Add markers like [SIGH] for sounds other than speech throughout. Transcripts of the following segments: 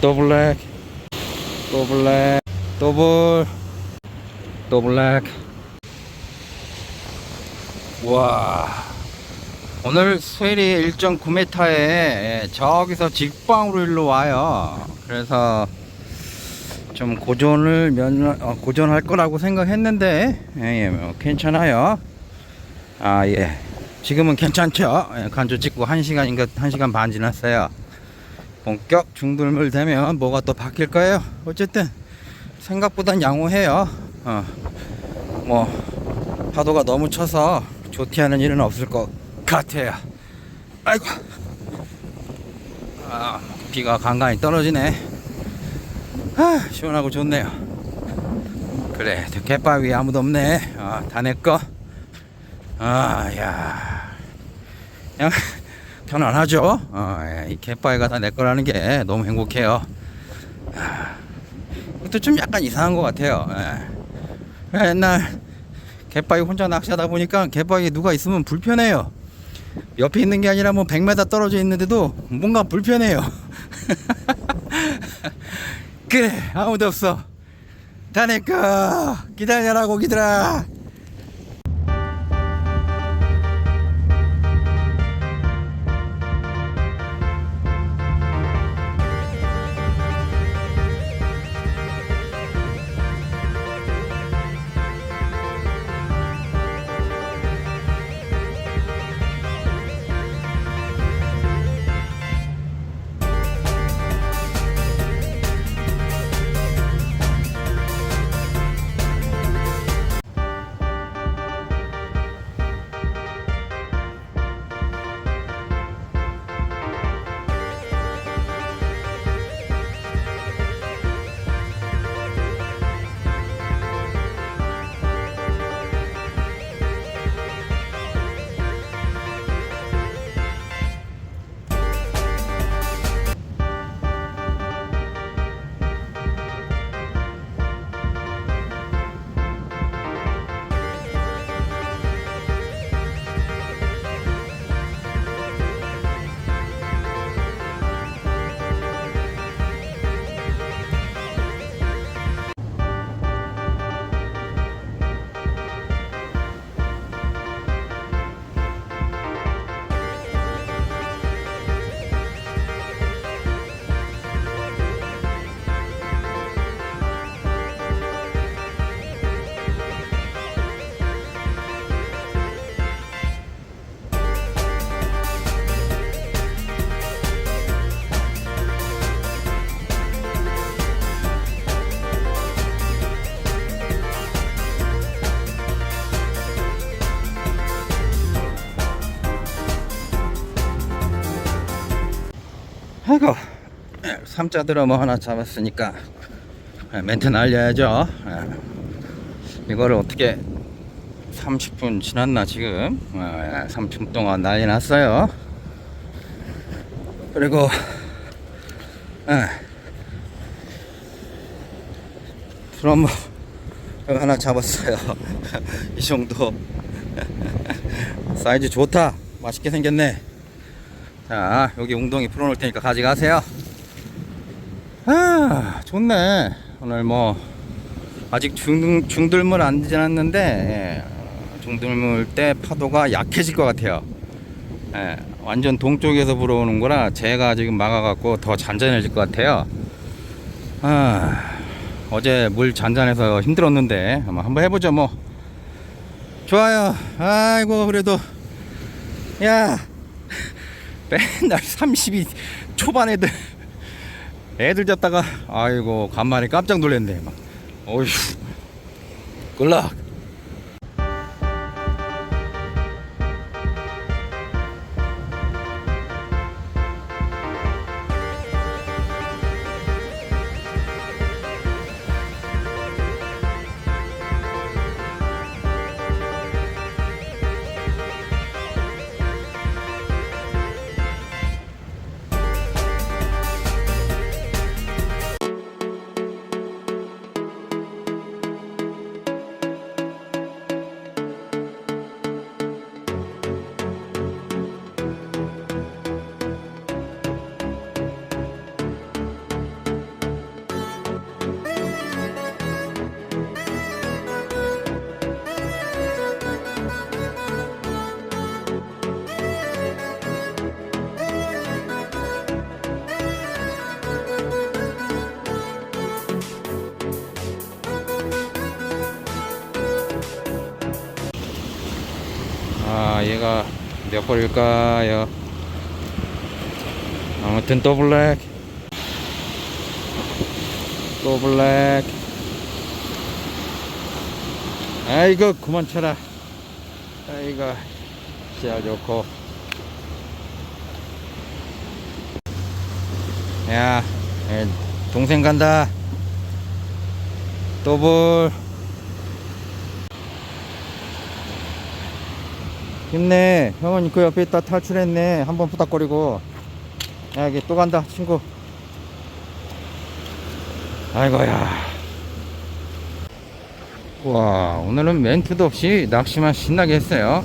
또 블랙 또 블랙 더블 또 블랙 와. 오늘 수혜리 1.9m에 저기서 직방으로 일로 와요. 그래서 좀 고전을 면 어, 고전할 거라고 생각했는데 예, 예, 뭐 괜찮아요. 아예. 지금은 괜찮죠? 예, 간주 찍고 1시간인가 1시간 반 지났어요 본격 중불물 되면 뭐가 또 바뀔 거예요. 어쨌든 생각보단 양호해요. 어, 뭐 파도가 너무 쳐서 조티하는 일은 없을 것 같아요. 아이고, 아, 비가 간간히 떨어지네. 아, 시원하고 좋네요. 그래, 갯바위 아무도 없네. 아, 다내 거. 아, 야, 그냥. 편안하죠. 어, 예, 이 갯바위가 다 내 거라는 게 너무 행복해요. 아, 이것도 좀 약간 이상한 것 같아요. 예. 옛날 갯바위 혼자 낚시하다 보니까 갯바위에 누가 있으면 불편해요. 옆에 있는 게 아니라 뭐 100m 떨어져 있는데도 뭔가 불편해요. [LAUGHS] 그래 아무도 없어. 다내 거. 기다려라 고기들아. 아이고 삼자 드럼 하나 잡았으니까 예, 멘트 날려야죠. 예. 이거를 어떻게 30분 지났나 지금? 예, 30분 동안 난리 났어요. 그리고 예. 드럼 하나 잡았어요. [LAUGHS] 이 정도. 사이즈 좋다. 맛있게 생겼네 자, 여기 웅덩이 풀어놓을 테니까 가져가세요. 아, 좋네. 오늘 뭐, 아직 중, 중들물 안 지났는데, 예, 어, 중들물 때 파도가 약해질 것 같아요. 예, 완전 동쪽에서 불어오는 거라 제가 지금 막아갖고 더 잔잔해질 것 같아요. 아, 어제 물 잔잔해서 힘들었는데, 한번 해보죠, 뭐. 좋아요. 아이고, 그래도, 야, 맨날 32 초반 애들 애들 잡다가 아이고 간만에 깜짝 놀랐네 막. 어휴. 끌락 아 얘가 몇 벌일까요? 아무튼 또 블랙. 또 블랙. 아이고 그만 쳐라. 아이고 씨알 좋고. 야 에, 동생 간다. 또볼 힘내. 형은 그 옆에 있다 탈출했네. 한 번 부닥거리고. 야 여기 또 간다 친구. 아이고야. 와 오늘은 멘트도 없이 낚시만 신나게 했어요.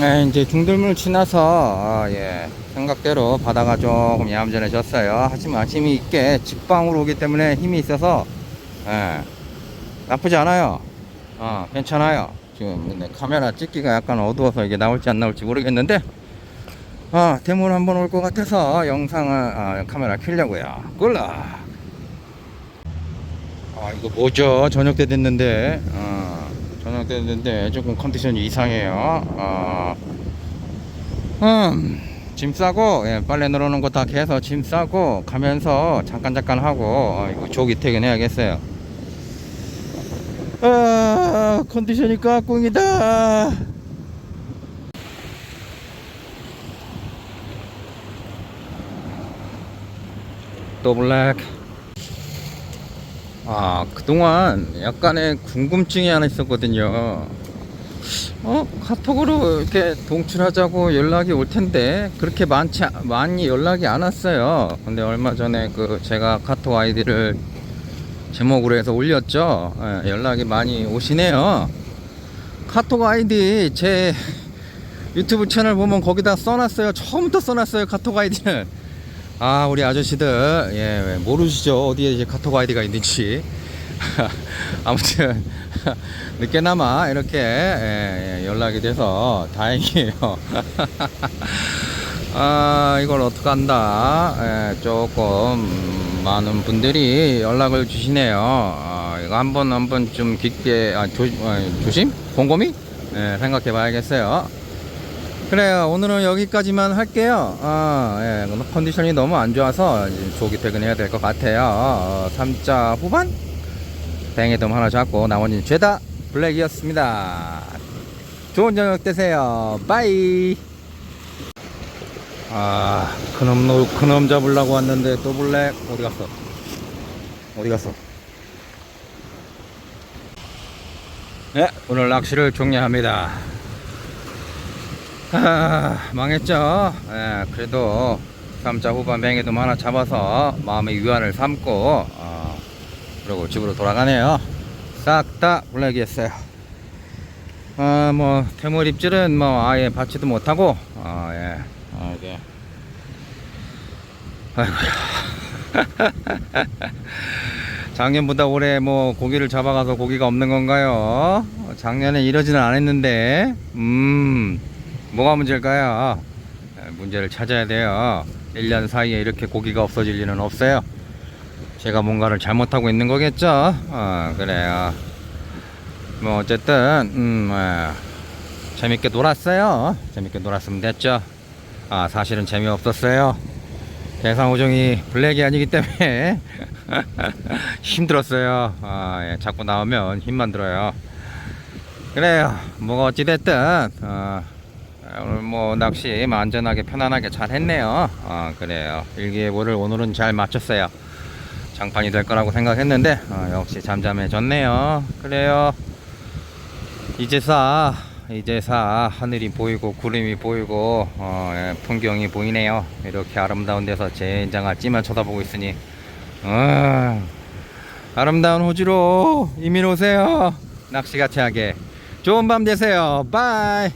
네, 이제 중들물 지나서 아, 예 생각대로 바다가 조금 얌전해졌어요. 하지만 힘이 있게 직방으로 오기 때문에 힘이 있어서 예, 나쁘지 않아요. 어, 괜찮아요 지금 근데 카메라 찍기가 약간 어두워서 이게 나올지 안 나올지 모르겠는데 아 대물 한번 올 것 같아서 영상을 아, 카메라 켜려고요. 꿀라. 아 이거 뭐죠? 저녁 때 됐는데 어, 저녁 때 됐는데 조금 컨디션이 이상해요. 어, 음, 짐 싸고 예, 빨래 늘어놓은 거 다 개서 짐 싸고 가면서 잠깐 잠깐 하고 어, 이거 조기 퇴근해야겠어요 아 컨디션이 깍꿍이다. 또 블랙. 아 그동안 약간의 궁금증이 하나 있었거든요. 어 카톡으로 이렇게 동출하자고 연락이 올 텐데 그렇게 많지 많이 연락이 안 왔어요. 근데 얼마 전에 그 제가 카톡 아이디를 제목으로 해서 올렸죠? 예, 연락이 많이 오시네요. 카톡 아이디 제 유튜브 채널 보면 거기다 써놨어요. 처음부터 써놨어요 카톡 아이디는 아 우리 아저씨들. 예왜 모르시죠? 어디에 이제 카톡 아이디가 있는지. [LAUGHS] 아무튼 [LAUGHS] 늦게나마 이렇게 예, 예, 연락이 돼서 다행이에요. [LAUGHS] 아 이걸 어떡한다. 예, 조금 많은 분들이 연락을 주시네요. 아, 이거 한번 한번 좀 깊게 아, 조, 아, 조심? 곰곰이? 예, 생각해 봐야겠어요. 그래요. 오늘은 여기까지만 할게요. 아, 예, 컨디션이 너무 안 좋아서 조기 퇴근해야 될 것 같아요. 어, 3자 후반? 뱅에돔 하나 잡고 나머지는 죄다 블랙이었습니다. 좋은 저녁 되세요. 빠이 아 그놈 노 그놈 잡으려고 왔는데 또 블랙 어디 갔어? 어디 갔어? 네 오늘 낚시를 종료합니다. 아, 망했죠? 예, 그래도 3자 후반 뱅에돔 하나 잡아서 마음의 위안을 삼고 어, 그리고 집으로 돌아가네요. 싹 다 블랙이었어요. 아, 뭐 태물 입질은 뭐 아예 받지도 못하고 아, 예. 아, 이게 아이고야. [LAUGHS] 작년보다 올해 뭐 고기를 잡아가서 고기가 없는 건가요? 작년에 이러지는 않았는데 음 뭐가 문제일까요? 예, 문제를 찾아야 돼요. 1년 사이에 이렇게 고기가 없어질 리는 없어요. 제가 뭔가를 잘못하고 있는 거겠죠? 어, 그래요. 뭐 어쨌든 음, 예, 재밌게 놀았어요. 재밌게 놀았으면 됐죠. 아 사실은 재미없었어요 대상호종이 블랙이 아니기 때문에 [LAUGHS] 힘들었어요. 아, 예, 자꾸 나오면 힘만 들어요. 그래요. 뭐가 어찌됐든 어, 오늘 뭐 낚시 안전하게 편안하게 잘 했네요. 아, 그래요. 일기예보를 오늘은 잘 맞췄어요. 장판이 될 거라고 생각했는데 어, 역시 잠잠해졌네요. 그래요. 이제사 이제 사 하늘이 보이고 구름이 보이고 어, 예, 풍경이 보이네요. 이렇게 아름다운 데서 젠장할 찌만 쳐다보고 있으니 어, 아름다운 호주로 이민 오세요. 낚시같이 하게 좋은 밤 되세요. 바이